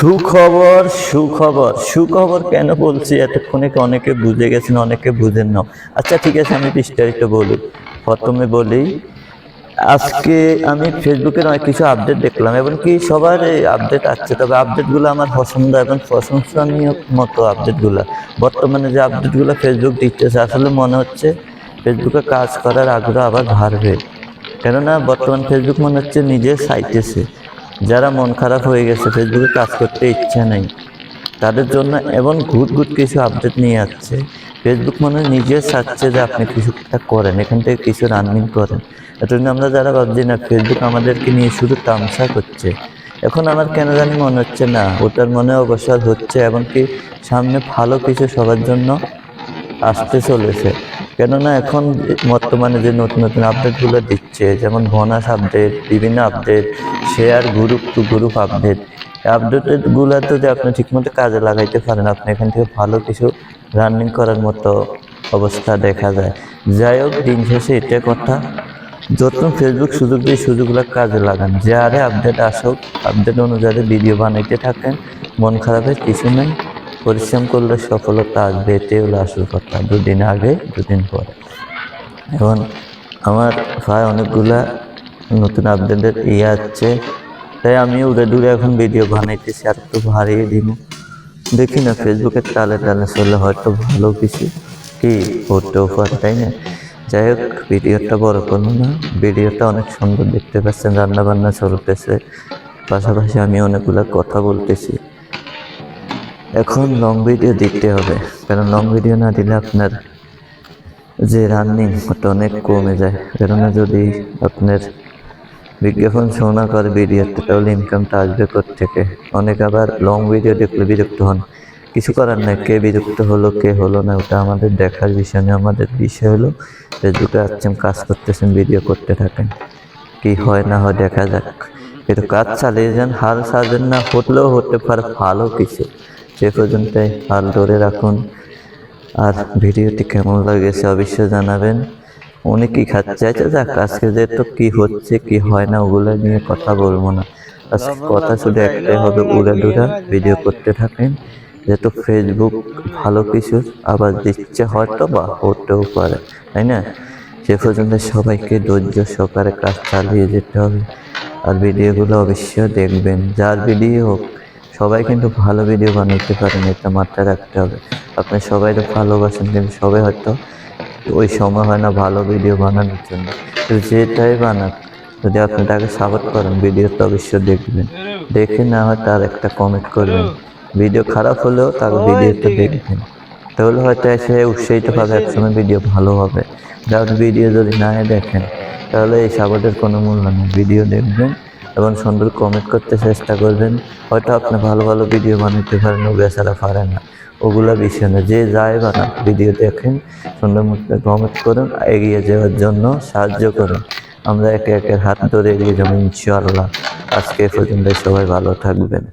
সুখবর সুখবর সুখবর কেন বলছি? এতক্ষণে অনেকে বুঝে গেছেন, অনেকে বুঝেন না। আচ্ছা ঠিক আছে, আমি বিস্তারিত বলি। প্রথমে বলি, আজকে আমি ফেসবুকের অনেক কিছু আপডেট দেখলাম, এবং কি সবার আপডেট আসছে তবে আপডেটগুলো আমার পছন্দ এবং প্রশংসনীয় মতো আপডেটগুলো বর্তমানে যে আপডেটগুলো ফেসবুক দিতেছে, আসলে মনে হচ্ছে ফেসবুকে কাজ করার আগ্রহ আবার বাড়বে। কেননা বর্তমান ফেসবুক মনে হচ্ছে নিজে চাইতেছে যারা মন খারাপ হয়ে গেছে ফেসবুকে কাজ করতে ইচ্ছা নেই, তাদের জন্য এবং ঘুট ঘুট কিছু আপডেট নিয়ে আসছে। ফেসবুক মনে নিজে চাচ্ছে যে আপনি কিছু একটা করেন, এখান থেকে কিছু রানিং করেন। জন্য আমরা যারা ভাবছি, না ফেসবুক আমাদেরকে নিয়ে শুধু তামসা করছে। এখন আমার কেন জানি মনে হচ্ছে না, ওটার মনে অবসর হচ্ছে, এমনকি সামনে ভালো কিছু সবার জন্য আসতে চলেছে। কেননা এখন বর্তমানে যে নতুন নতুন আপডেটগুলো দিচ্ছে, যেমন বোনাস আপডেট বিভিন্ন update share group to group update আপডেটগুলো তো যে আপনি ঠিকমতো কাজে লাগাইতে পারেন, আপনি এখান থেকে ভালো কিছু রানিং করার মতো অবস্থা দেখা যায়। যাই হোক, দিন শেষে এটা কথা। যত ফেসবুক সুযোগ দিয়ে সুযোগগুলো কাজে লাগান যে আরে আপডেট আসুক আপডেট অনুযায়ী ভিডিও বানাইতে থাকেন, মন খারাপের কিছু নেই। পরিশ্রম করলে সফলতা আসবে এটাই হলো আসল কথা, দুদিন আগে, দুদিন পরে। এখন আমার প্রায় অনেকগুলা নতুন আপডেটের ইয়ে আছে, তাই আমি উড়ে দূরে এখন ভিডিও বানাইতেছি, আর একটু ভারিয়ে দিব। দেখি না ফেসবুকের তালে তালে চললে হয়তো ভালো কিছু কি করতেও পারে, তাই না? যাই হোক ভিডিওটা বড় করব না। ভিডিওটা অনেক সুন্দর দেখতে পাচ্ছেন রান্না বান্না চলতেছে। পাশাপাশি আমি অনেকগুলো কথা বলতেছি। এখন লং ভিডিও দিতে হবে। কারণ লং ভিডিও না দিলে আপনার যে রানিং ওটা অনেক কমে যায়। কেননা যদি আপনার বিজ্ঞাপন শোনা করে ভিডিওতে তাহলে ইনকামটা আসবে থেকে অনেক আবার লং ভিডিও দেখলে বিরক্ত হন। কিছু করার নাই, কে বিরক্ত হলো, কে হলো না, ওটা আমাদের দেখার বিষয় না। আমাদের বিষয় হলো ফেসবুকে আসছেন কাজ করতেছেন ভিডিও করতে থাকেন। কি হয় না হয় দেখা যাক। কিন্তু কাজ চালিয়ে যান, হাল সাজেন না, হলেও হতে পারে ভালো কিছু। সে পর্যন্তই হাল ধরে রাখুন। আর ভিডিওটি কেমন লাগেছে অবশ্যই জানাবেন। উনি অনেকেই খাচ্ছে? আচ্ছা যাক, আজকে যে তো কি হচ্ছে, কি হয় না, ওগুলো নিয়ে কথা বলব না। আজকে কথা শুধু একটাই হবে, উড়া দুরা ভিডিও করতে থাকেন। যেহেতু ফেসবুক ভালো কিছু, আবার দিচ্ছে হয়তো বা, হতেও পারে, তাই না? সে পর্যন্ত সবাইকে ধৈর্য সহকারে কাজ চালিয়ে যেতে হবে। আর ভিডিওগুলো অবশ্যই দেখবেন। যার ভিডিও হোক সবাই কিন্তু ভালো ভিডিও বানাতে পারেন এটা মাথায় রাখতে হবে। আপনি সবাই তো ভালোবাসেন, কিন্তু সবাই হয়তো ওই সময় হয় না ভালো ভিডিও বানানোর জন্য। কিন্তু যেটাই বানাক, যদি আপনি তাকে সাপোর্ট করেন ভিডিও তো অবশ্যই দেখবেন। দেখে না হয় তার একটা কমেন্ট করবেন। ভিডিও খারাপ হলেও তার ভিডিওটা দেখবেন। তাহলে হয়তো এসে উৎসাহিত পাবে একসময় ভিডিও ভালো হবে। যার ভিডিও যদি না দেখেন, তাহলে এই সাপোর্টের কোনো মূল্য নেই। ভিডিও দেখবেন এবং সুন্দর কমেন্ট করতে চেষ্টা করবেন। হয়তো আপনি ভালো ভালো ভিডিও বানাতে পারেন ও বেচারা পারে না। ওগুলো বিষয় না। যে যায় বানান ভিডিও দেখেন, সুন্দর মতো কমেন্ট করুন, এগিয়ে যাওয়ার জন্য সাহায্য করুন। আমরা একে একের হাত ধরে এগিয়ে যাব ইনশাআল্লাহ। আজকে পর্যন্ত সবাই ভালো থাকবেন।